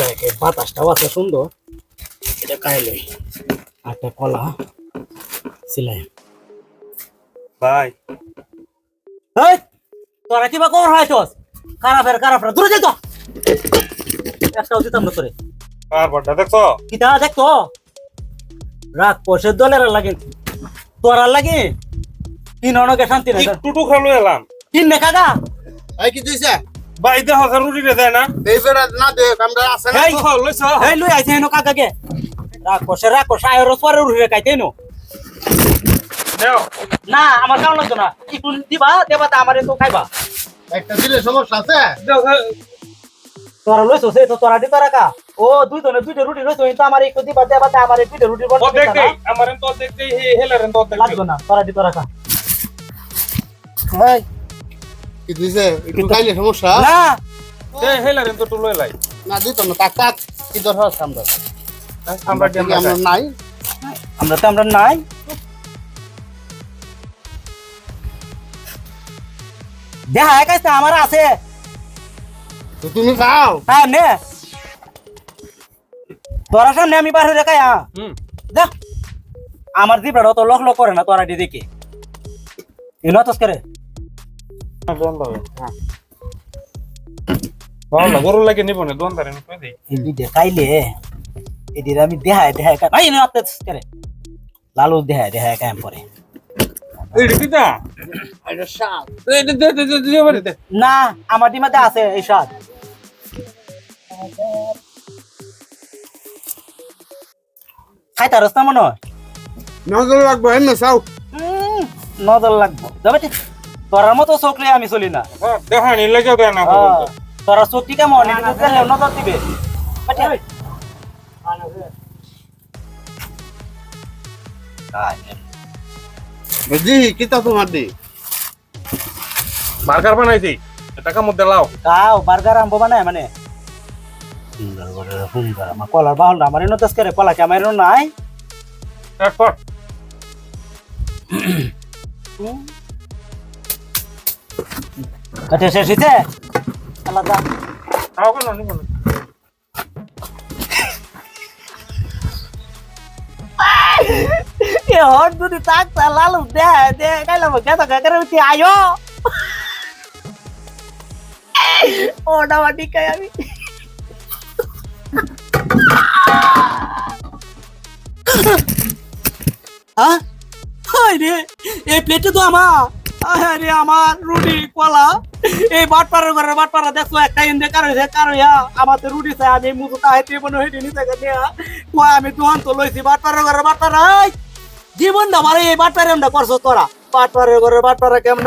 দেখে বাতাসটাও আছে সুন্দর। এটা খাইলে একটা কলা সিলাই। ভাই। এই তোরা কিবা কর হয়তোস খারাপের খারাপরা দূরে যাই তো। একটাও দিতাম না তোরে। আর বড়টা দেখছ? কিতা দেখতো? রাগ দলের লাগে। তোরার লাগে? তিন অনকে শান্তি নাই একটু টুকরা লই এলাম। তিন নে কাকা এই কি দিছে ভাই দেহ রুটি রে দেয় না। এই বেড়া না দে আমরা আছে না এই তো। লইছ। এই লই আইছে হেনো কাকাকে। রাগ পয়সে রাগ পয়সা আয়ের পরে উড়ে খাইতে নো দেও না আমার কারণ লাগতো না। একটু দিবা দেবা তা আমারে তো খাইবা। একটা দিলে সমস্যা আছে? তোরা লইছো সে তো তোরা দিতে রাখা। ও দুই জনে দুইটা রুটি লইছো কিন্তু আমার একটু দিবা দেবা তা আমার দুইটা রুটি ও দেখ দেই আমার তো দেখ হেলারেন তো দেখ লাগবে না তোরা দিতে রাখা। এই কি দিছে? একটু খাইলে সমস্যা? না! দে হেলারেন তো টুলো লাই। না দিত না তাক তাক কি দরকার আছে আমরা? আমরা আমরা নাই? আমরা তো আমরা নাই। দেখা একাইছে আমার আছে। তুমি খাও। হ্যাঁ নে। তোরা সামনে আমি বার হয়ে হ্যাঁ আমার জিবড়া তো লক লক করে না তোরা দি দেখি। ইনো তো করে। আমি আই না আপনি করে লালু দেখায় দেখায় কাম দে না আমার ডিমাতে আছে এই স্বাদ খাইতে রস্তা মনে হয়? নজর উম, নজর লাগবো। যাবে ঠিক। তোরার মতো চোখলে আমি চলি না। দেখানি লাগে দেয় না তোরা চোখটি কেমন? এদিকে দেখলে নজর দিবে। জি কিতা তোমার দি? বার্গার বানাইছি টাকা মধ্যে লাও। কাও বার্গার আনব বানায় মানে। সুন্দর করে সুন্দর আমার কলার বাহন আমার এনে তেজ করে কলা কি আমার নাই? তারপর আচ্ছা শেষ হয়েছে আলাদা খাও কেন নিব না এ হট যদি তাক লালু দে দে কাইলা মগে তো কাকরে উঠি আয়ো ওটা বাটি কাই আমি হ্যাঁ রে এই প্লেটে তো আমার আরে আমার রুটি কলা। এই বাটপাড়ার ঘরে বাটপাড়া দেখো একটা ইন্দে কারও সে কারও ইয়া আমাদের তো রুটি চাই, আমি মুতো তাহাইতে মনে হইতে নিতে গেলে কয়, আমি দুহান তো লইছি বাটপাড়ার ঘরে বাটপাড়া। জীবন না মারে এই বাটপাড়ে আমরা করছ তোরা? বাটপাড়ার ঘরে বাটপাড়া কেমন